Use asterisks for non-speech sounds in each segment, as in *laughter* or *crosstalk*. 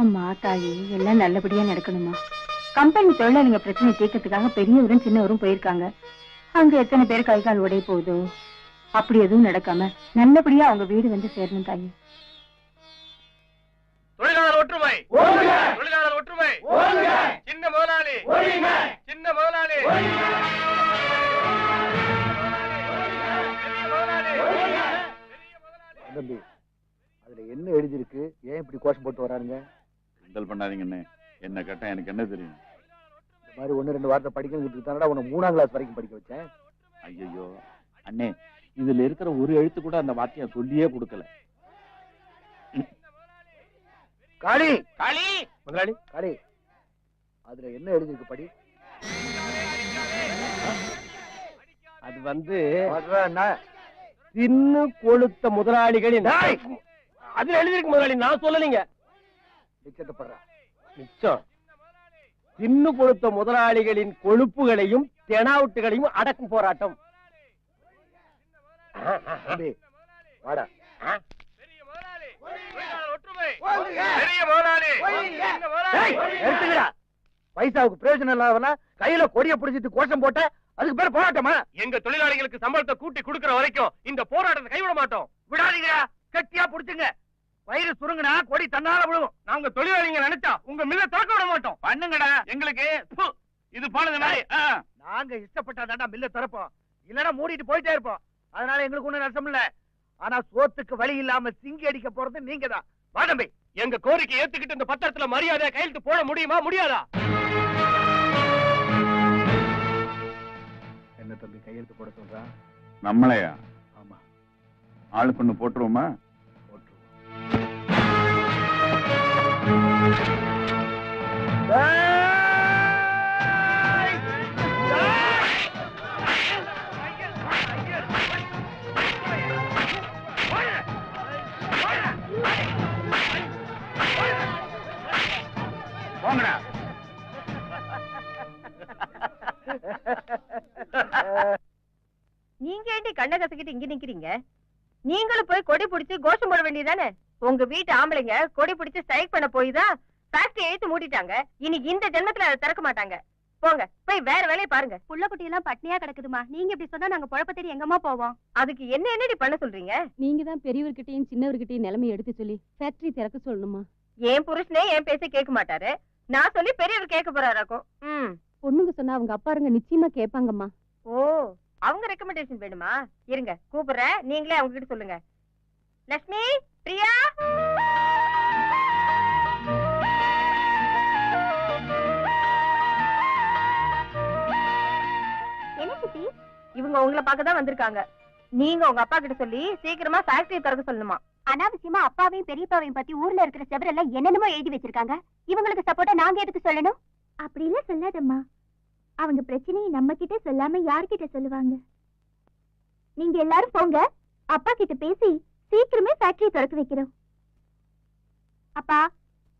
அம்மா தாயி எல்லாம் நல்லபடியா நடக்கணுமா? கம்பெனி தொழிலாளிங்க பிரச்சனை தீர்க்கறதுக்காக பெரியவரும் சின்னவரும் போயிருக்காங்க. அங்க எத்தனை பேர் கை கால் உடைய போகுதோ? அப்படி எதுவும் நடக்காம நல்லபடியா அவங்க வீடு வந்து சேரணும் தாயி. தொழிலாளர் ஒற்றுமை! தொழிலாளர் ஒற்றுமை! சின்ன முதலாளி! சின்ன முதலாளி! பெரிய முதலாளி. பெரிய முதலாளி. தம்பி அதுல என்ன எழுதியிருக்கு? ஏன் இப்படி கோஷம் போட்டு வரானுங்க கிண்டல் பண்ணாதீங்கண்ணே. என்ன கேட்டா எனக்கு என்ன தெரியும்? இந்த மாதிரி ஒண்ணு ரெண்டு வார்த்தை படிக்கிறதுக்கு தானடா உன்னை மூணாம் கிளாஸ் வரைக்கும் படிக்க வச்சேன். ஐயோ அண்ணே இதுல இருக்கிற ஒரு எழுத்து கூட அந்த வாத்தியம் சொல்லியே கொடுக்கல. காளி! காளி! முதலாளி காளி. அதுல என்ன எழுதியிருக்கு படி? அது வந்து? தின்னு கொளுத்த முதலாளிகளின்! அதுல எழுதிருக்கு முதலாளி நான் சொல்லலைங்க. டிக்கெட்டு படுறா தின்னு முதலாளிகளின் கொழுப்புகளையும் தெனாவுட்டுகளையும் அடக்கும் போராட்டம். பைசாவுக்கு பிரயோஜனம் இல்லாதவனா கையில கொடிய பிடிச்சிட்டு கோஷம் போட்ட அதுக்கு பேர் போராட்டமா? எங்க தொழிலாளிகளுக்கு சம்பளத்தை கூட்டி கொடுக்கிற வரைக்கும் இந்த போராட்டத்தை கைவிட மாட்டோம். விடாதீங்க கட்டியா புடிச்சுங்க. வயிறு சுருங்குனா கொடி தன்னால விழுவும். நாங்க தொழிலாளிங்க நினைச்சா உங்க மில்ல திறக்க விட மாட்டோம். பண்ணுங்கடா. எங்களுக்கு இது போனது மாதிரி. நாங்க இஷ்டப்பட்டாதாண்டா மில்ல திறப்போம். இல்லனா மூடிட்டு போயிட்டே இருப்போம். அதனால எங்களுக்கு ஒண்ணும் நஷ்டம் இல்ல. ஆனா சோத்துக்கு வழி இல்லாம சிங்கி அடிக்க போறது நீங்க தான் வாடம்பி எங்க கோரிக்கை ஏத்துக்கிட்டு இந்த பத்திரத்துல மரியாதை கையெழுத்து போட முடியுமா முடியாதா? என்ன தம்பி கையெழுத்து போட சொல்றான் நம்மளையா? ஆமா. ஆளு பொண்ணு போட்டுருவோம்? நிக்கிறீங்க நீங்களும் போய் கொடி பிடிச்சு கோஷம் போட வேண்டியதானே உங்க வீட்டு ஆம்பளைங்க கொடி பிடிச்சு ஸ்ட்ரைக் பண்ண போய் தான் ஃபேக்டரி எழுத்து மூடிட்டாங்க. இன்னைக்கு இந்த ஜென்மத்துல அதை திறக்க மாட்டாங்க. போங்க போய் வேற வேலையை பாருங்க. புள்ள குட்டி எல்லாம் பட்னியா கிடக்குதுமா. நீங்க இப்படி சொன்னா நாங்க பொழப்ப தேடி எங்கம்மா போவோம்? அதுக்கு என்ன என்னடி பண்ண சொல்றீங்க? நீங்க தான் பெரியவர்கிட்டயும் சின்னவர்கிட்டயும் நிலைமை எடுத்து சொல்லி ஃபேக்டரி திறக்க சொல்லணுமா? என் புருஷனே என் பேச கேட்க மாட்டாரு. நான் சொல்லி பெரியவர் கேட்க போறாராக்கும் ம். பொண்ணுங்க சொன்னா அவங்க அப்பாருங்க நிச்சயமா கேட்பாங்கம்மா. ஓ அவங்க ரெக்கமெண்டேஷன் வேணுமா? இருங்க கூப்பிடுறேன். நீங்களே அவங்க கிட்ட சொல்லுங்க. லட்சுமி பிரியா? என்ன சித்தி? இவங்க உங்களை பார்க்க தான் வந்திருக்காங்க. நீங்க உங்க அப்பா கிட்ட சொல்லி சீக்கிரமா ஃபேக்டரி திறக்க சொல்லணுமா? அனாவசியமா அப்பாவையும் பெரியப்பாவையும் பத்தி ஊர்ல இருக்கிற செவரெல்லாம் என்னென்னமோ எழுதி வச்சிருக்காங்க. இவங்களுக்கு சப்போர்ட்டா நாங்க எதுக்கு சொல்லணும்? அப்படிலாம் சொல்லாதம்மா. அவங்க பிரச்சனையை நம்ம கிட்ட சொல்லாம யார்கிட்ட சொல்லுவாங்க? நீங்க எல்லாரும் போங்க. அப்பா கிட்ட பேசி சீக்கிரமே ஃபேக்டரி திறக்க வைக்கிறோம். அப்பா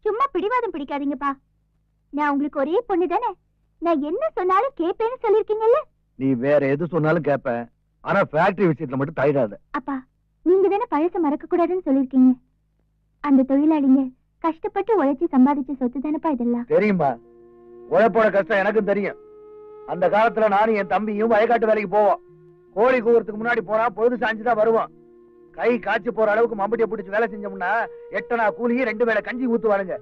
சும்மா பிடிவாதம் பிடிக்காதீங்கப்பா. நான் உங்களுக்கு ஒரே பொண்ணு தானே. நான் என்ன சொன்னாலும் கேட்பேன்னு சொல்லிருக்கீங்கல்ல நீ வேற எது சொன்னாலும் கேட்பேன் ஆனா ஃபேக்டரி விஷயத்துல மட்டும் தயிராத அப்பா நீங்க தானே பழச மறக்க கூடாதுன்னு சொல்லிருக்கீங்க அந்த தொழிலாளிங்க கஷ்டப்பட்டு உழைச்சி சம்பாதிச்ச சொத்து தானப்பா இதெல்லாம். தெரியுமா உழைப்போட கஷ்டம் எனக்கும் தெரியும். அந்த காலத்துல நானும் என் தம்பியும் வயக்காட்டு வேலைக்கு போவோம். கோழி கூவுறதுக்கு முன்னாடி போனா பொழுது சாஞ்சுதான் வருவோம். கை காய்ச்சி போற அளவுக்கு மம்பட்டியை பிடிச்சி வேலை செஞ்சோம்னா எட்டனா கூலியும் ரெண்டு வேளை கஞ்சி ஊத்துவானுங்க.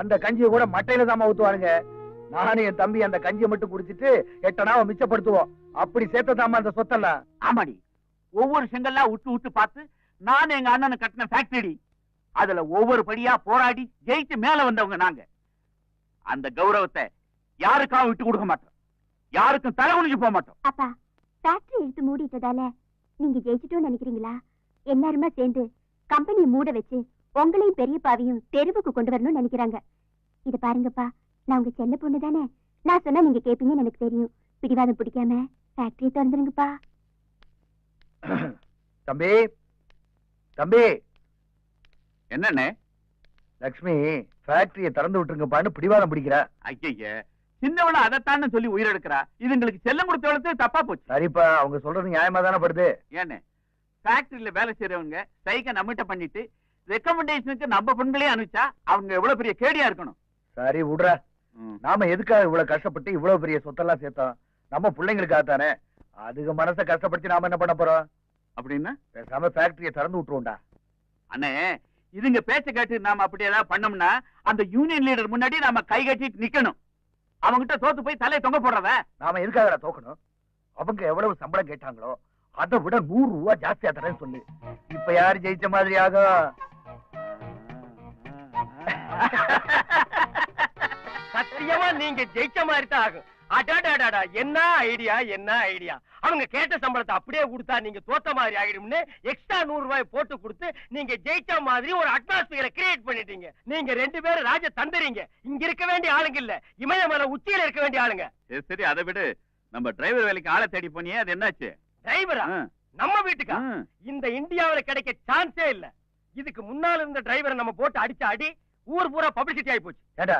அந்த கஞ்சியை கூட மட்டையில தாமா ஊத்துவானுங்க. நானும் என் தம்பி அந்த கஞ்சியை மட்டும் குடிச்சிட்டு எட்டனாவை மிச்சப்படுத்துவோம். அப்படி சேர்த்ததாமா அந்த சொத்தெல்லாம். ஆமாடி. ஒவ்வொரு செங்கல்லா விட்டு விட்டு பார்த்து நான் எங்க அண்ணனை கட்டின ஃபேக்டரி அதுல ஒவ்வொரு படியா போராடி ஜெயிச்சு மேல வந்தவங்க நாங்க. அந்த கௌரவத்தை யாருக்காக விட்டு கொடுக்க மாட்டோம். யாருக்கும் தலை குனிஞ்சு போக மாட்டோம். அப்பா ஃபேக்டரி எடுத்து மூடிட்டதால நீங்க ஜெயிச்சிட்டோம்னு நினைக்கிறீங்களா? எல்லாருமே சேர்ந்து கம்பெனியை மூட வச்சு உங்களையும் பெரியப்பாவையும் தெருவுக்கு கொண்டு வரணும்னு நினைக்கிறாங்க. இத பாருங்கப்பா நான் உங்க செல்ல பொண்ணு தானே. நான் சொன்னா நீங்க கேப்பீங்கன்னு எனக்கு தெரியும். பிடிவாதம் பிடிக்காம ஃபேக்டரி திறந்துருங்கப்பா. தம்பி தம்பி. என்னண்ணே? லக்ஷ்மி ஃபேக்டரியை திறந்து விட்டுருங்கப்பான்னு பிடிவாதம் பிடிக்கிறா. ஐய சின்னவள அதைத்தான்னு சொல்லி உயிரெடுக்கிறா. இதுங்களுக்கு செல்லம் கொடுத்த வளர்த்து தப்பா போச்சு. சரிப்பா அவங்க சொல்றது நியாயமா தானே படுது? ஏன்னு ஃபேக்டரியில வேலை செய்யறவங்க ஸ்ட்ரைக்க நம்மகிட்ட பண்ணிட்டு ரெக்கமெண்டேஷனுக்கு நம்ம பெண்களே அனுப்பிச்சா அவங்க எவ்வளவு பெரிய கேடியா இருக்கணும். சரி விடுற. நாம எதுக்காக இவ்வளவு கஷ்டப்பட்டு இவ்வளவு பெரிய சொத்தெல்லாம் சேர்த்தோம்? நம்ம பிள்ளைங்களுக்காக தானே அதுக்கு மனசை கஷ்டப்படுத்தி நாம என்ன பண்ண போறோம்? அப்படின்னா? பேசாம ஃபேக்டரியை திறந்து விட்டுருவோம்டா. அண்ணே இதுங்க பேச்ச கேட்டு நாம அப்படி ஏதாவது பண்ணோம்னா அந்த யூனியன் லீடர் முன்னாடி நாம கை கட்டிட்டு நிக்கணும். அவங்கிட்ட தோத்து போய் தலையை தொங்க போடுறவ நாம எதுக்காக தோக்கணும்? அவங்க எவ்வளவு சம்பளம் கேட்டாங்களோ அதை விட நூறு ரூபா ஜாஸ்தியா தரேன்னு சொல்லு. இப்ப யாரு ஜெயிச்ச மாதிரி ஆகும் சத்தியமா நீங்க ஜெயிச்ச மாதிரி தான் ஆகும். அடாடாடாடா என்ன ஐடியா என்ன ஐடியா? அவங்க கேட்ட சம்பளத்தை அப்படியே கொடுத்தா நீங்க தோத்த மாதிரி ஆயிடும்னு எக்ஸ்ட்ரா நூறு ரூபாய் போட்டு கொடுத்து நீங்க ஜெயிச்ச மாதிரி ஒரு அட்மாஸ்பியரை கிரியேட் பண்ணிட்டீங்க. நீங்க ரெண்டு பேரும் ராஜ தந்துறீங்க இங்க இருக்க வேண்டிய ஆளுங்க இல்ல. இமயமலை உச்சியில இருக்க வேண்டிய ஆளுங்க. சரி, அதை விடு. நம்ம டிரைவர் வேலைக்கு ஆளை தேடி போனியே அது என்னாச்சு? டிரைவரா நம்ம வீட்டுக்கா. இந்த இந்தியாவுல கிடைக்க சான்ஸே இல்ல. இதுக்கு முன்னால இருந்த டிரைவரை நம்ம போட்டு அடிச்ச அடி ஊர் பூரா பப்ளிசிட்டி ஆயி போச்சு. ஏடா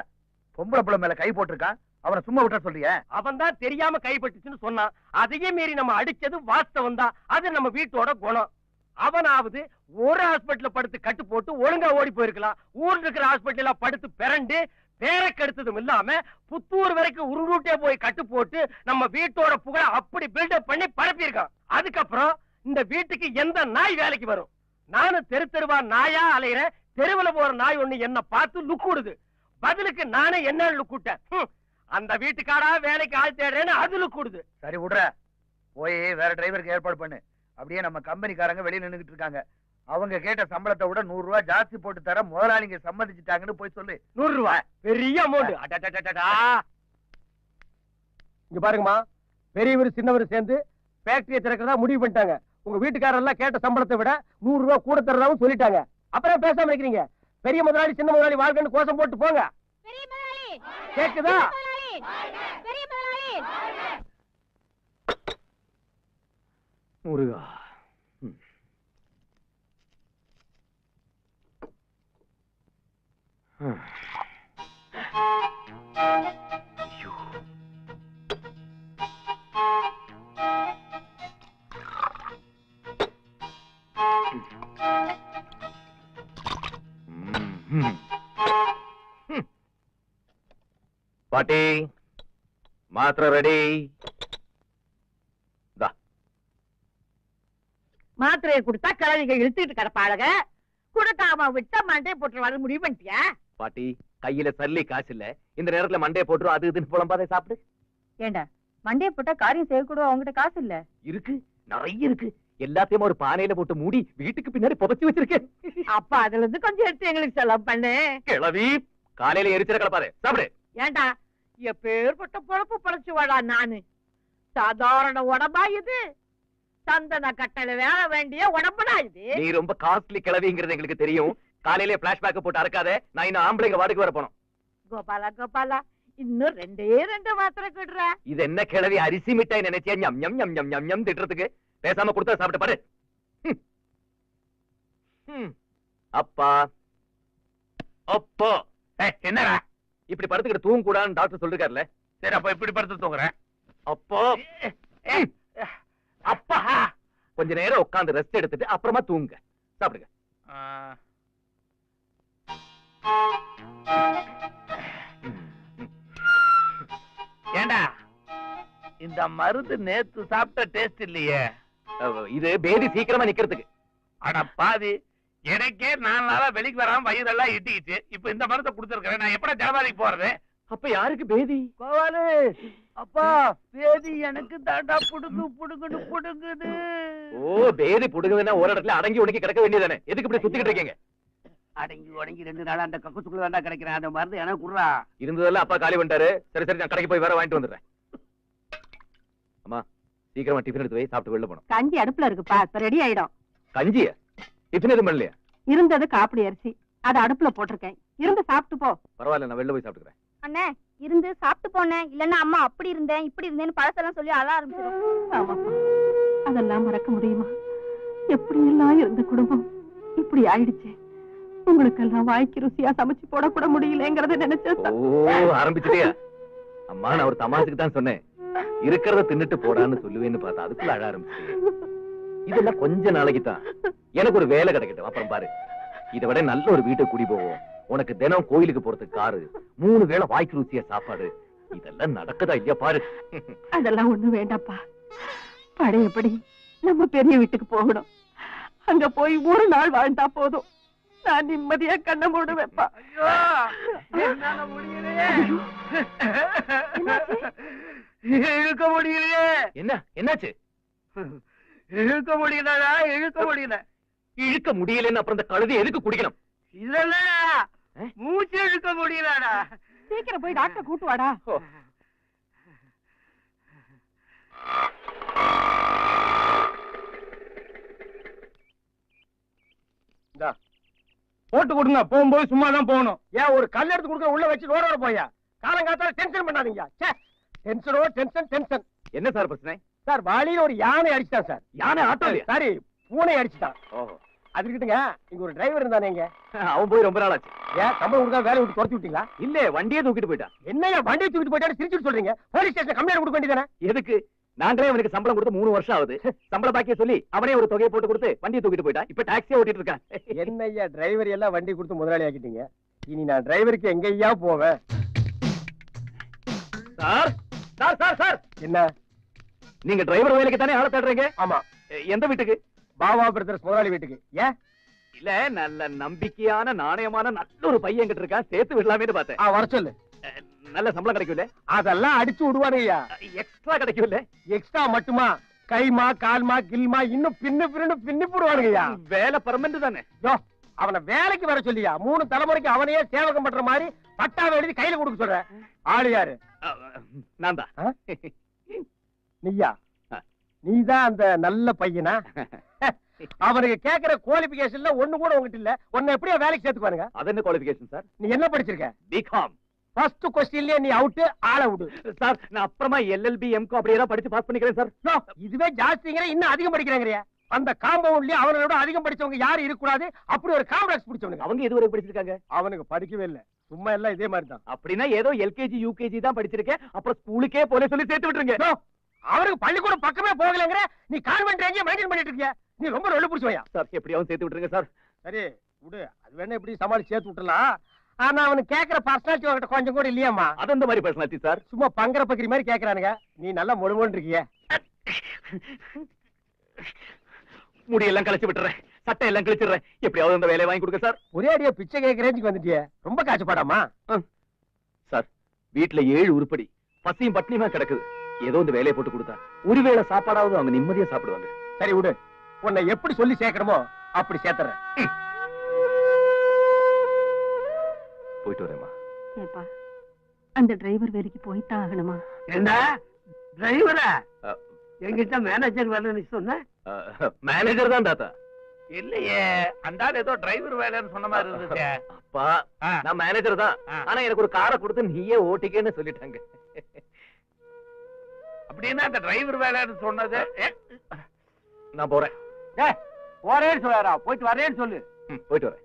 பொம்பளை பிள்ளை மேல கை போட்டிருக்கான் அவனை சும்மா விட்ட சொல்றிய? அவன் தான் தெரியாம கைப்பட்டுச்சுன்னு சொன்னான். அதையே மீறி நம்ம அடிச்சது வாஸ்தவம் தான் அது நம்ம வீட்டோட குணம். அவனாவது ஒரு ஹாஸ்பிடல்ல படுத்து கட்டு போட்டு ஒழுங்கா ஓடி போயிருக்கலாம். ஊர்ல இருக்கிற ஹாஸ்பிட்டல படுத்து பிறண்டு பேரை கெடுத்ததும் இல்லாம புத்தூர் வரைக்கும் உருட்டே போய் கட்டு போட்டு நம்ம வீட்டோட புகழ அப்படி பில்டப் பண்ணி பரப்பியிருக்கான். அதுக்கப்புறம் இந்த வீட்டுக்கு எந்த நாய் வேலைக்கு வரும்? நானும் தெரு தெருவா நாயா அலையிறேன் தெருவுல போற நாய் ஒண்ணு என்ன பார்த்து லுக்கு விடுது. பதிலுக்கு நானே என்ன லுக் விட்டேன்? அந்த வீட்டுக்காரா வேலைக்கு ஆள் தேடுறேன்னு அது லுக் விடுது சரி விடுற. போய் வேற டிரைவருக்கு ஏற்பாடு பண்ணு. அப்படியே நம்ம கம்பெனிக்காரங்க வெளிய நின்னுகிட்டு இருக்காங்க. அவங்க கேட்ட சம்பளத்தை விட நூறு ரூபாய் ஜாஸ்தி போட்டு தர முதலாளிங்க சம்மதிச்சுட்டாங்கன்னு போய் சொல்லு. நூறு ரூபாய் பெரிய அமௌண்ட் இங்க பாருங்கம்மா. பெரியவர் சின்னவர் சேர்ந்து ஃபேக்டரியை திறக்கிறதா முடிவு பண்ணிட்டாங்க. உங்க வீட்டுக்காரர் எல்லாம் கேட்ட சம்பளத்தை விட நூறு ரூபாய் கூட தரதாவும் சொல்லிட்டாங்க. அப்புறம் பேசாம இருக்கிறீங்க. பெரிய முதலாளி சின்ன முதலாளி வாழ்க்கைன்னு கோஷம் போட்டு போங்க. பெரிய முதலாளி கேக்குதா பெரிய முதலாளி முருகா பாட்டி மாத்திரை ரெடி. மாத்திரையை கொடுத்தா கிழவிகள் இழுத்துட்டு கிடப்பாளுக. கொடுக்காம விட்டா மண்டே போட்டுருவாங்க முடிவு பண்ணிட்டியா பாட்டி கையில சல்லி காசு இல்ல. இந்த நேரத்துல மண்டைய போட்டுரும் அது இதுன்னு புலம்பாதே சாப்பிடு. ஏண்டா மண்டைய போட்டா காரியம் செய்யக்கூட அவங்ககிட்ட காசு இல்ல? இருக்கு நிறைய இருக்கு. எல்லாத்தையும் ஒரு பானையில போட்டு மூடி வீட்டுக்கு பின்னாடி புதைச்சு வச்சிருக்கேன். அப்ப அதுல இருந்து கொஞ்சம் எடுத்து எங்களுக்கு செலவு பண்ணு. கிளவி காலையில எரிச்சிட கலப்பாரு சாப்பிடு. ஏண்டா எப்பேற்பட்ட பொழப்பு பொழைச்சு வாடா நானு? சாதாரண உடம்பா இது? சந்தன கட்டளை வேற வேண்டிய உடம்புடா இது? நீ ரொம்ப காஸ்ட்லி கிளவிங்கிறது எங்களுக்கு தெரியும். காலையில பிளாஷ்பேக் போட்டு அறக்காத. நான் இன்னும் ஆம்பளைங்க வாடகை வர போனோம் கோபாலா கோபாலா இன்னும் ரெண்டே ரெண்டு மாத்திரை கிடுற இது என்ன கிளவி அரிசி மிட்டாய் நினைச்சியா? ஞம் ஞம் ஞம் ஞம் ஞம் ஞம் திட்டுறதுக்கு. பேசாம கொடுத்தா சாப்பிட்டு பாரு. அப்பா. அப்போ. என்னடா? இப்படி படுத்துக்கிட்டு தூங்க கூடாதுன்னு டாக்டர் சொல்லிருக்காருல்ல? சரி அப்ப இப்படி படுத்து தூங்குறேன் அப்போ. அப்பா. கொஞ்ச நேரம் உட்கார்ந்து ரெஸ்ட் எடுத்துட்டு அப்புறமா தூங்க. சாப்பிடுங்க. ஏண்டா? இந்த மருந்து நேத்து சாப்பிட்ட டேஸ்ட் இல்லையே. இது பேதி சீக்கிரமா நிக்கிறதுக்கு. அட பாதி எனக்கே நாலு நாளா வெளிக்கு வராம வயிறெல்லாம் இட்டிக்கிச்சு இப்ப இந்த மருந்தை கொடுத்துருக்கேன் நான் எப்படா ஜனவாதிக்கு போறது? அப்ப யாருக்கு பேதி? கோவாலு! அப்பா பேதி எனக்கு தாண்டா. புடுங்கு புடுங்குன்னு புடுங்குது. ஓ பேதி புடுங்குதுன்னா ஒரு இடத்துல அடங்கி உடங்கி கிடக்க வேண்டியதானே எதுக்கு இப்படி சுத்திக்கிட்டு இருக்கீங்க? அடங்கி உடங்கி ரெண்டு நாளா அந்த கக்குச்சுக்குள்ள தாண்டா கிடைக்கிறேன். அந்த மருந்து எனக்கு குடுறா. இருந்ததெல்லாம் அப்பா காலி பண்ணிட்டாரு. சரி சரி நான் கடைக்கு போய் வேற வாங்கிட்டு வந்துடுறேன். அம்மா சீக்கிரமா டிஃபன் எடுத்து போய் சாப்பிட்டு வெளில போனோம் கஞ்சி அடுப்புல இருக்குப்பா. இப்ப ரெடி ஆயிடும். கஞ்சியா? டிஃபன் எதுவும் பண்ணலையா? இருந்தது காப்பிடி அரிசி. அதை அடுப்புல போட்டிருக்கேன். இருந்து சாப்பிட்டு போ. பரவாயில்ல நான் வெளில போய் சாப்பிட்டுக்கிறேன். அண்ணே இருந்து சாப்பிட்டு போனேன். இல்லன்னா அம்மா அப்படி இருந்தேன் இப்படி இருந்தேன்னு பழசெல்லாம் சொல்லி அழ ஆரம்பிச்சிடும். ஆமாப்பா அதெல்லாம் மறக்க முடியுமா? எப்படி எல்லாம் இருந்த குடும்பம்? இப்படி ஆயிடுச்சு. உங்களுக்கெல்லாம் வாய்க்கு ருசியா சமைச்சு போடக்கூட முடியலங்கிறத நினைச்சு ஓ ஆரம்பிச்சிட்டியா? அம்மா நான் ஒரு தமாசுக்கு தான் சொன்னேன். இருக்கிறத தின்னுட்டு போடான்னு சொல்லுவேன்னு பார்த்தா அதுக்குள்ள அழ ஆரம்பிச்சிட்டியே. இதெல்லாம் கொஞ்ச நாளைக்கு தான் எனக்கு ஒரு வேலை கிடைக்கட்டும். அப்புறம் பாரு. இதை விட நல்ல ஒரு வீட்டை குடி போவோம். உனக்கு தினம் கோயிலுக்கு போறதுக்கு காரு மூணு வேளை வாய்க்கு ருசியா சாப்பாடு. இதெல்லாம் நடக்குதா இல்லையா பாரு. அதெல்லாம் ஒண்ணும் வேண்டாப்பா பழையபடி நம்ம பெரிய வீட்டுக்கு போகணும். அங்க போய் ஒரு நாள் வாழ்ந்தா போதும். நான் நிம்மதியா கண்ணை மூடுவேப்பா இழுக்க முடியலையே. என்ன? என்னாச்சு? *laughs* இழுக்க முடியலடா இழுக்க முடியல. இழுக்க முடியலன்னு அப்புறம் இந்த கழுதை எதுக்கு குடிக்கணும்? இதெல்லாம் மூச்சு இழுக்க முடியலடா. சீக்கிரம் போய் டாக்டர் கூட்டு வாடா. போட்டு கொடுங்க போகும்போது சும்மா தான் போகணும். ஏன் ஒரு கல் எடுத்து கொடுக்க உள்ள வச்சு ரோட போயா? காலங்காத்தால டென்ஷன் பண்ணாதீங்க. ச்சே டென்ஷனோ டென்ஷன் டென்ஷன் என்ன சார் பிரச்சனை? சார் வழியில ஒரு யானை அடிச்சிட்டான் சார். யானை ஆட்டோலயா சாரி பூனை அடிச்சிட்டான் ஓஹோ. அதுக்கிட்டுங்க இங்க ஒரு டிரைவர் இருந்தானே இங்க. அவன் போய் ரொம்ப நாள் ஆச்சு ஏன் சம்பளம் கொடுத்தா வேலையை விட்டு துரத்தி விட்டீங்களா? இல்ல வண்டியே தூக்கிட்டு போயிட்டான். என்னையா வண்டியை தூக்கிட்டு போயிட்டாரு? சிரிச்சுட்டு சொல்றீங்க. போலீஸ் ஸ்டேஷன் கம்ப்ளைண்ட் கொடுக்க வேண்டியதானே எதுக்கு? நாங்களே அவனுக்கு சம்பளம் கொடுத்து மூணு வருஷம் ஆகுது. *laughs* சம்பள பாக்கிய சொல்லி அவனே ஒரு தொகையை போட்டு கொடுத்து வண்டியை தூக்கிட்டு போயிட்டான். இப்ப டாக்ஸியே ஓட்டிட்டு இருக்கான். *laughs* என்னய்யா டிரைவர் எல்லாம் வண்டி கொடுத்து முதலாளி ஆக்கிட்டீங்க. இனி நான் டிரைவருக்கு எங்கய்யா போவேன்? Sir sir sir sir. என்ன? நீங்க டிரைவர் வேலைக்கு தானே ஆள தேடுறீங்க? ஆமா. எந்த வீட்டுக்கு? பாபா பிரதர்ஸ் முதலாளி வீட்டுக்கு. ஏன் இல்ல நல்ல நம்பிக்கையான நாணயமான நல்ல ஒரு பையன் கிட்ட இருக்கான். சேர்த்து விடலாமே பார்த்தேன். வர சொல்லு. நல்ல சம்பளம் கிடைக்கும்ல? அதெல்லாம் அடிச்சு விடுவானுங்கய்யா எக்ஸ்ட்ரா கிடைக்கும்ல? எக்ஸ்ட்ரா மட்டுமா? கைமா கால்மா கில்மா இன்னும் பின்னு பின்னு பின்னி போடுவானுங்கய்யா வேலை பர்மனன்ட் தானே யோ அவனை வேலைக்கு வர சொல்லியா? மூணு தலைமுறைக்கு அவனையே சேவகம் பண்ற மாதிரி பட்டாவை எழுதி கையில கொடுக்க சொல்ற. ஆளு யாரு? நான் தான்? நீயா. நீதான் அந்த நல்ல பையனா? *laughs* அவனுக்கு கேக்குற குவாலிபிகேஷன்ல ஒண்ணு கூட உங்ககிட்ட இல்ல. உன்னை எப்படியா வேலைக்கு சேர்த்துக்குவானுங்க. அது என்ன குவாலிபிகேஷன் சார் நீ என்ன படிச்சிருக்க? பிகாம் ஃபர்ஸ்ட் கொஸ்டின்லயே நீ அவுட் ஆள விடு. சார் நான் அப்புறமா எல்எல்பி எம்கோ அப்படியே படிச்சு பாஸ் பண்ணிக்கிறேன் சார் இதுவே ஜாஸ்திங்கிற இன்னும் அதிகம் படிக்கிறாங்கறியா? அந்த காம்பவுண்ட்லயே அவனோட அதிகம் படிச்சவங்க யாரும் இருக்க கூடாது அப்படி ஒரு காம்ப்ளெக்ஸ் பிடிச்சவனுங்க. அவங்க எதுவரை படிச்சிருக்காங்க? அவனுக்கு படிக்கவே இல்ல. சும்மா எல்லாம் இதே மாதிரி தான் அப்படின்னா ஏதோ எல்கேஜி யூகேஜி தான் படிச்சிருக்கேன். அப்புறம் ஸ்கூலுக்கே போல சொல்லி சேர்த்து விட்டுருங்க. யோ, அவனுக்கு பள்ளிக்கூடம் பக்கமே போகலங்கிற நீ கான்வென்ட் ரேஞ்சே மெயின்டைன் பண்ணிட்டு இருக்கிய? நீ ரொம்ப ரொல்லு பிடிச்சவையா சார் எப்படியாவது சேர்த்து விட்டுருங்க சார். சரி விடு. அது வேணா இப்படி சமாளி சேர்த்து விட்டுலாம் ஆனா அவனுக்கு கேக்குற பர்சனாலிட்டி உங்ககிட்ட கொஞ்சம் கூட இல்லையாம்மா. அது அந்த மாதிரி பர்சனாலிட்டி சார். சும்மா பங்கர பக்கிரி மாதிரி கேக்குறானுங்க. நீ நல்லா முழுமோன்னு இருக்கிய. முடியெல்லாம் கழிச்சு விட்டுறேன். சட்டை எல்லாம் கிழிச்சிடுறேன். எப்படியாவது அந்த வேலையை வாங்கி கொடுங்க சார். ஒரே அடியா பிச்சை கேட்க ரேஞ்சுக்கு வந்துட்டியே. ரொம்ப காய்ச்சப்பாடாமா சார் வீட்டுல ஏழு உருப்படி. பசியும் பட்னியுமா கிடக்குது. ஏதோ இந்த வேலையை போட்டு கொடுத்தா. ஒருவேளை சாப்பாடாவது அவங்க நிம்மதியா சாப்பிடுவாங்க. சரி விடு. உன்னை எப்படி சொல்லி சேர்க்கணுமோ அப்படி சேர்த்துறேன். போயிட்டு வரேம்மா. ஏப்பா அந்த டிரைவர் வேலைக்கு போய்தான் ஆகணுமா? என்ன? டிரைவரா. எங்கிட்ட மேனேஜர் வரலன்னு சொன்ன? மேனேஜர் தான் தாத்தா. இல்லையே அந்த ஆள் ஏதோ டிரைவர் வேலைன்னு சொன்ன மாதிரி இருந்துச்சு. அப்பா. நான் மேனேஜர் தான். ஆனா எனக்கு ஒரு காரை கொடுத்து நீயே ஓட்டிக்கன்னு சொல்லிட்டாங்க. அப்படின்னா அந்த டிரைவர் வேலைன்னு சொன்னது நான் போறேன். போறேன்னு சொல்லாரா போயிட்டு வரேன்னு சொல்லு. போயிட்டு வரேன்.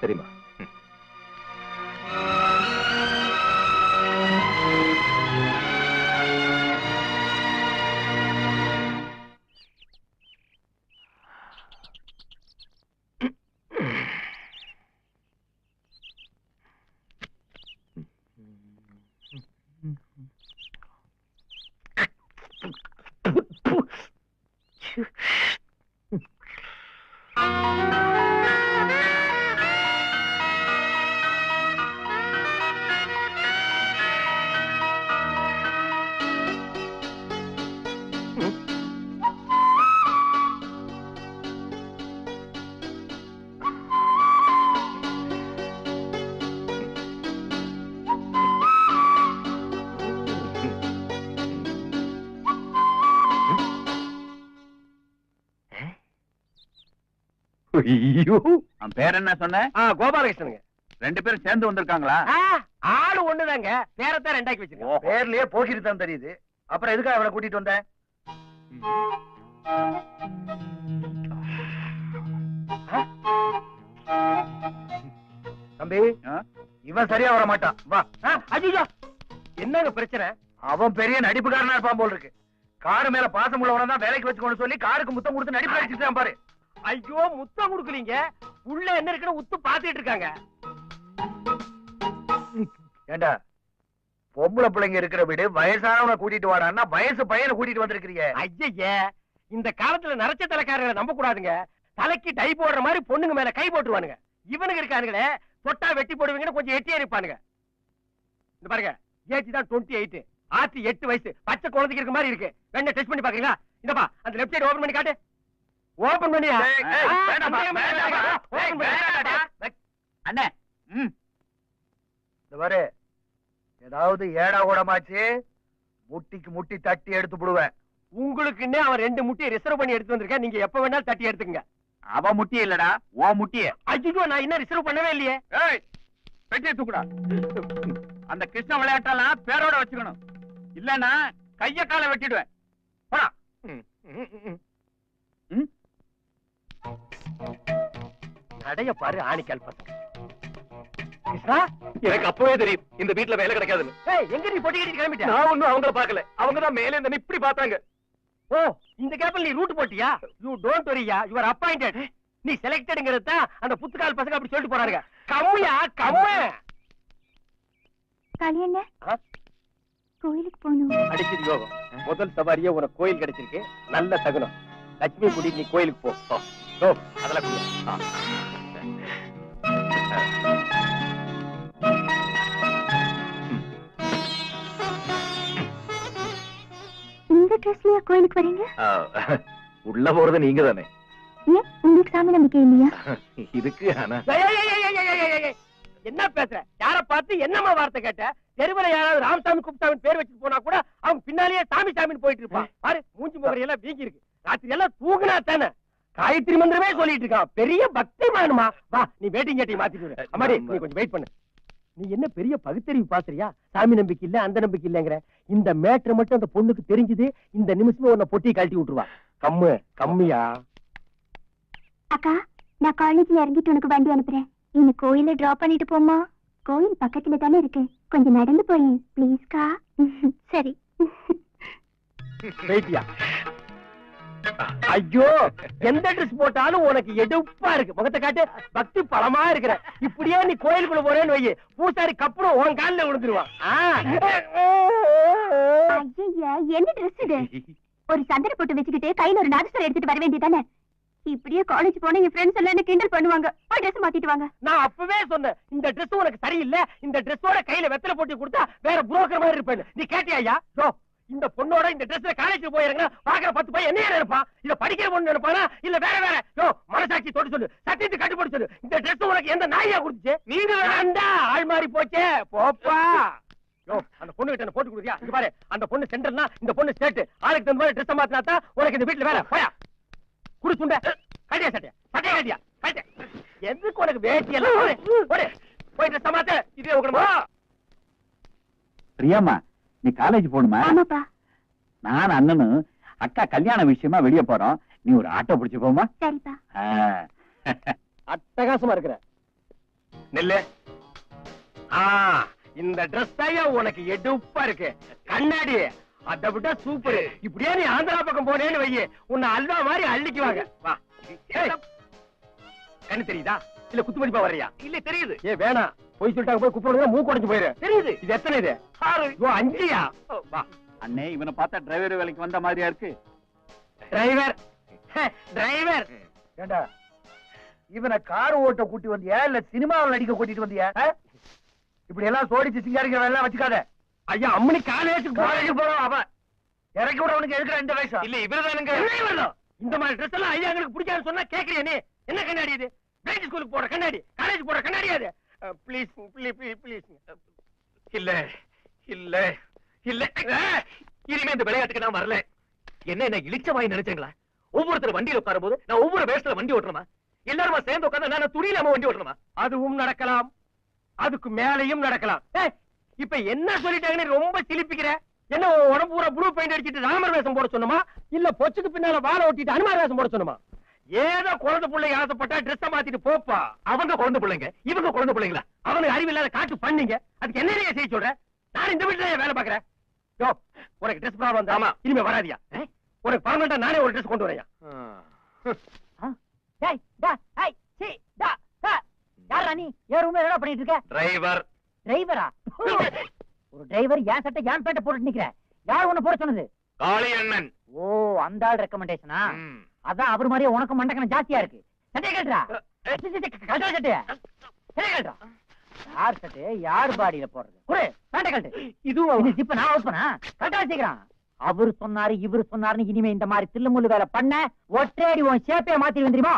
சரிம்மா. ஐயோ. அவன் பேர் என்ன சொன்ன? கோபாலகிருஷ்ணனுங்க. ரெண்டு பேரும் சேர்ந்து வந்திருக்காங்களா? ஆ, ஆளு ஒண்ணுதாங்க. பேரத்தான் ரெண்டாக்கி வச்சிருக்கேன் பேர்லயே போக்கிட்டு தான் தெரியுது. அப்புறம் எதுக்காக அவளை கூட்டிட்டு வந்த? தம்பி ஆ? இவன் சரியா வர மாட்டான். வா. ஐயோ என்னங்க பிரச்சனை? அவன் பெரிய நடிப்புக்காரனா இருப்பான் போல் இருக்கு. காரு மேல பாசம் உள்ளவன தான் வேலைக்கு வச்சுக்கோன்னு சொல்லி காருக்கு முத்தம் கொடுத்து நடிப்பு அடிச்சுட்டான் பாரு. ஐயோ முத்தம் கொடுக்கலீங்க. உள்ள என்ன இருக்குன்னு உத்து பாத்துட்டு இருக்காங்க. ஏண்டா பொம்பளை பிள்ளைங்க இருக்கிற வீடு வயசானவனை கூட்டிட்டு வாடான்னா வயசு பையனை கூட்டிட்டு வந்திருக்கிறீங்க. ஐயய்ய இந்த காலத்துல நரைச்ச தலைக்காரங்களை நம்ப கூடாதுங்க தலைக்கு டை போடுற மாதிரி பொண்ணுங்க மேல கை போட்டுருவானுங்க. இவனுங்க இருக்கானுங்களே தொட்டா வெட்டி போடுவீங்கன்னு கொஞ்சம் எட்டியே இருப்பானுங்க. இந்த பாருங்க ஏஜ் தான் டுவெண்ட்டி எயிட் ஆத்தி எட்டு வயசு பச்சை குழந்தைக்கு இருக்க மாதிரி இருக்கு. வேணா டெஸ்ட் பண்ணி பாக்குறீங்களா? இந்தப்பா அந்த லெஃப்ட் சைடு ஓபன் பண்ணி காட்டு. ஓபன் பண்ணியா. அண்ணே இந்த பாரு ஏதாவது ஏடா கூடமாச்சு முட்டிக்கு முட்டி தட்டி எடுத்து விடுவேன் உங்களுக்குன்னே அவன் ரெண்டு முட்டையை ரிசர்வ் பண்ணி எடுத்து வந்திருக்கேன். நீங்க எப்ப வேணாலும் தட்டி எடுத்துங்க அவ முட்டிய இல்லடா ஓ முட்டிய. ஐயோ நான் இன்னும் ரிசர்வ் பண்ணவே இல்லையே. ஏய் பெட்டியை தூக்குடா. அந்த கிருஷ்ண விளையாட்டெல்லாம் பேரோட வச்சுக்கணும். இல்லன்னா கைய காலை வெட்டிடுவேன். போடா? நடைய பாரு ஆணிக்கால் பசங்க கிருஷ்ணா எனக்கு அப்பவே தெரியும் இந்த வீட்டுல வேலை கிடைக்காதுன்னு. ஏய் எங்க நீ பொட்டி கட்டிட்டு கிளம்பிட்ட? நான் ஒண்ணும் அவங்கள பாக்கல அவங்க தான் மேலே இருந்து இப்படி பார்த்தாங்க. ஓ இந்த கேப்ல நீ ரூட் போட்டியா? யூ டோன்ட் வரியா யூ ஆர் அப்பாயிண்டட் நீ செலக்டட்ங்கிறது தான் அந்த புத்துக்கால் பசங்க அப்படி சொல்லிட்டு போறாங்க கம்மியா கம்மு கல்யாண ஆ? கோயிலுக்கு போகணும். அடிச்சது யோகம். முதல் சவாரியே உனக்கு கோயில் கிடைச்சிருக்கு. நல்ல தகுனம் லட்சுமி கூட்டிட்டு நீ கோயிலுக்கு போ. போ அதெல்லாம். இந்த ட்ரெஸ்லயா கோயிலுக்கு வரீங்க? உள்ள போறது நீங்க தானே. ஏன்? உங்களுக்கு சாமி நம்பிக்கை இல்லையா? இருக்கு ஆனா. என்ன பேசுற? யார பார்த்து என்னமா வார்த்தை கேட்ட? தெருவுல யாராவது ராமசாமி குப்தாவின் பேர் வச்சுட்டு போனா கூட அவங்க பின்னாலேயே சாமி சாமின்னு போயிட்டு இருப்பான். பாரு மூஞ்சி முகரை எல்லாம் வீங்கி இருக்கு ராத்திரி எல்லாம் தூங்குனா தானே. காயத்ரி மந்திரமே சொல்லிட்டு இருக்கான் பெரிய பக்தி மானுமா வா நீ வேட்டிங் கேட்டி மாத்திட்டு. அம்மாடி நீ கொஞ்சம் வெயிட் பண்ணு. நீ என்ன பெரிய பகுத்தறிவு பாக்குறியா சாமி நம்பிக்கை இல்ல அந்த நம்பிக்கை இல்லங்கிற. இந்த மேட்ரு மட்டும் அந்த பொண்ணுக்கு தெரிஞ்சது இந்த நிமிஷமே உன்னை பொட்டி கழட்டி விட்டுருவா. கம்மு கம்மியா? அக்கா நான் காலேஜ்ல இறங்கிட்டு உனக்கு வண்டி அனுப்புறேன். என்ன கோயில டிராப் பண்ணிட்டு போமா கோயில் பக்கத்துல தானே இருக்கு. கொஞ்சம் நடந்து போய் ப்ளீஸ்க்கா *laughs* சரி. *laughs* வெயிட்டியா ஐயோ எந்த ட்ரெஸ் போட்டாலும் உனக்கு எடுப்பா இருக்கு. முகத்தை காட்டு பக்தி பலமா இருக்கிற. இப்படியே நீ கோயிலுக்குள்ள போறேன்னு வை பூசாரி கப்புறம் உன் காலில் விழுந்துருவான் என்ன ட்ரெஸ் இது? ஒரு சந்தன போட்டு வச்சுக்கிட்டு கையில ஒரு நாதஸ்வரம் எடுத்துட்டு வர வேண்டியதானே? இப்படியே காலேஜ் போனா என் ஃப்ரெண்ட்ஸ் எல்லாம் என்ன கிண்டல் பண்ணுவாங்க? போய் ட்ரெஸ் மாத்திட்டு வாங்க. நான் அப்பவே சொன்னேன் இந்த Dress உனக்கு சரியில்லை இந்த ட்ரெஸ்ஸோட கையில வெத்தலை போட்டு கொடுத்தா வேற புரோக்கர் மாதிரி இருப்பேன் நீ கேட்டியா ஐயா? இந்த பொண்ணோட இந்த ட்ரெஸ்ல காலேஜ் போயிருங்க பாக்குற பத்து பையன் என்ன நினைப்பான்? இல்ல படிக்கிற பொண்ணு நினைப்பானா? இல்ல வேற வேற. யோ மனசாட்சி தொட்டு சொல்லு. சத்தியத்தை கட்டுப்பட்டு சொல்லு. இந்த Dress உனக்கு எந்த நாயா கொடுத்துச்சு? நீங்க வேண்டாண்டா ஆள் மாறி போச்சே. போப்பா. யோ அந்த பொண்ணு கிட்ட போட்டு கொடுத்தியா இங்க பாரு. அந்த பொண்ணு சென்டர்னா இந்த பொண்ணு ஸ்டேட் ஆளுக்கு தகுந்த மாதிரி ட்ரெஸ் மாத்தினா தான் உனக்கு இந்த வீட்டுல வேலை. போயா. குடு சுண்ட கட்டியா சட்டையா? சட்டையா கட்டியா கட்டியா எதுக்கு உனக்கு வேட்டி எல்லாம். போய் ட்ரெஸ் மாத்த. இதே உட்காருமா பிரியாமா நீ காலேஜ் போகணுமா? ஆமாப்பா. நான் அண்ணனும் அக்கா கல்யாண விஷயமா வெளிய போறோம். நீ ஒரு ஆட்டோ பிடிச்சு போமா சரிப்பா. அட்டகாசமா இருக்கிற. நெல்லு. ஆ இந்த Dress தான் உனக்கு எடுப்பா இருக்கு. கண்ணாடி. அதை விட சூப்பர் இப்படியே நீ ஆந்திரா பக்கம் போனேன்னு வையே. உன்னை அல்வா மாதிரி அள்ளிக்குவாங்க. வா. கண்ணு தெரியுதா? இல்ல குத்து மதிப்பா வர்றியா? இல்ல தெரியுது. ஏ வேணாம் போய் சொல்லிட்டாங்க போய் குப்பிடுங்க மூக்கு உடைஞ்சு போயிரு. தெரியுது. இது எத்தனை இது? ஆறு. ஓ அஞ்சியா? வா. அண்ணே இவனை பார்த்தா டிரைவர் வேலைக்கு வந்த மாதிரியா இருக்கு? டிரைவர் டிரைவர் ஏண்டா? இவனை கார் ஓட்ட கூட்டி வந்தியா? இல்ல சினிமாவில் நடிக்க கூட்டிட்டு வந்தியா? இப்படி எல்லாம் சோடிச்சு சிங்காரிக்கிற எல்லாம் வச்சுக்காத. ஐயா அம்மனி காலேஜுக்கு காலேஜ் போறோம் அவன். இறக்கி விடவனுக்கு எதுக்குற இந்த வயசு? இல்ல இவருதானுங்க. இந்த மாதிரி ட்ரெஸ் எல்லாம் ஐயா எங்களுக்கு பிடிக்காதுன்னு சொன்னா கேக்குறியா நீ? என்ன கண்ணாடி இது? பிரைட் ஸ்கூலுக்கு போற கண்ணாடி காலேஜ் போற கண்ணாடி அது. ப்ளீஸ் ப்ளீஸ் இல்ல இல்ல இல்ல. இனிமே இந்த விளையாட்டுக்கு நான் வரல. என்ன என்ன இழிச்ச வாய் நினைச்சீங்களா? ஒவ்வொருத்தர் வண்டியில உட்காரும் போது நான் ஒவ்வொரு வேஷத்துல வண்டி ஓட்டணுமா? எல்லாருமா சேர்ந்து உட்கார்ந்து நான் துணியிலாம வண்டி ஓட்டணுமா? அதுவும் நடக்கலாம். அதுக்கு மேலையும் நடக்கலாம். இப்ப என்ன சொல்லிட்டாங்கன்னு ரொம்ப சிலிப்பிக்கிற? என்ன உடம்பு பூரா ப்ளூ பெயிண்ட் அடிச்சிட்டு ராமர் வேஷம் போட சொன்னமா? இல்ல பொச்சுக்கு பின்னால வாழை ஒட்டிட்டு அனுமார் வேஷம் போட சொன்னமா? ஏதோ குழந்தை பிள்ளைங்க ஆசைப்பட்டா ட்ரெஸ் மாத்திட்டு போப்பா. அவங்க குழந்தை பிள்ளைங்க இவங்க குழந்தை பிள்ளைங்களா? அவனுக்கு அறிவில்லாத காட்டு பண்ணீங்க. அதுக்கு என்ன செய்ய சொல்ற? நான் இந்த வீட்டுல வேலை பாக்குறேன் யோ உனக்கு ட்ரெஸ் ப்ராப்ளம் ஆமா. இனிமே வராதியா? உனக்கு பர்மனண்டா நானே ஒரு ட்ரெஸ் கொண்டு டா யாரா நீ? ஏன் ரூம்ல என்ன பண்ணிட்டு இருக்க? டிரைவர் டிரைவரா ஒரு டிரைவர் ஏன் சட்டை ஏன் பேண்ட போட்டுட்டு நிக்கிற. யார் உன்னை போட சொன்னது? காளி அண்ணன் ஓ அந்த ஆள் ரெக்கமெண்டேஷனா. அதான் அவர் மாதிரியே உனக்கு மண்டக்கணம் ஜாஸ்தியா இருக்கு. சட்டையை கட்டுறா கட்டுற சட்டையா. சட்டையை கட்டுறா யார் சட்டை யார் பாடியில போடுறது? குடு பேண்ட கட்டு இதுவும் இது இப்ப நான் பண்ணா கரெக்டா வச்சுக்கிறான். அவரு சொன்னாரு இவரு சொன்னாருன்னு இனிமே இந்த மாதிரி தில்லுமுள்ளு வேலை பண்ண ஒற்றையடி உன் ஷேப்பே மாத்தி வந்துருமா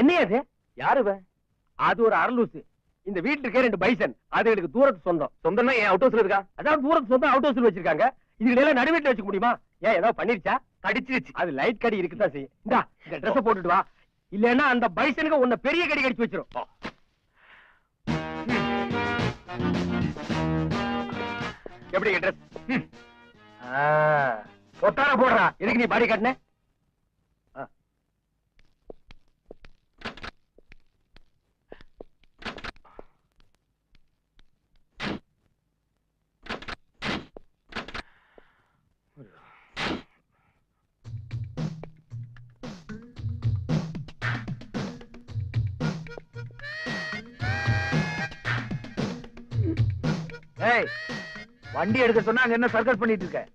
என்னையா அது யாரு? அது ஒரு அரலூசு இந்த வீட்டுக்கே ரெண்டு பைசன். அது எனக்கு தூரத்து சொந்தம். சொந்தம்னா ஏன் அவுட் ஹவுஸ்ல இருக்கா? அதான் தூரத்து சொந்தம் அவுட் ஹவுஸ்ல வச்சிருக்காங்க. இதுல எல்லாம் நடுவீட்டுல வச்சுக்க முடியுமா? ஏன் ஏதாவது பண்ணிருச்சா? கடிச்சிருச்சு. அது லைட் கடி இருக்குதான் செய்யும் இந்தா இந்த ட்ரெஸ் போட்டுட்டு வா. இல்லன்னா அந்த பைசனுக்கு உன்ன பெரிய கடி கடிச்சு வச்சிரும். எப்படி ட்ரெஸ் பொத்தான போடுறா. எதுக்கு நீ பாடி காட்டின ஏய் வண்டி எடுக்க சொன்னா அங்க என்ன சர்க்கஸ் பண்ணிட்டு இருக்க?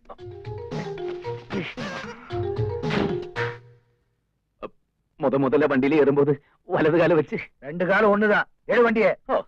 முத முதல்ல வண்டியில ஏறும்போது வலது கால வச்சு. ரெண்டு காலம் ஒண்ணுதான். ஏழு வண்டியே. ஓ.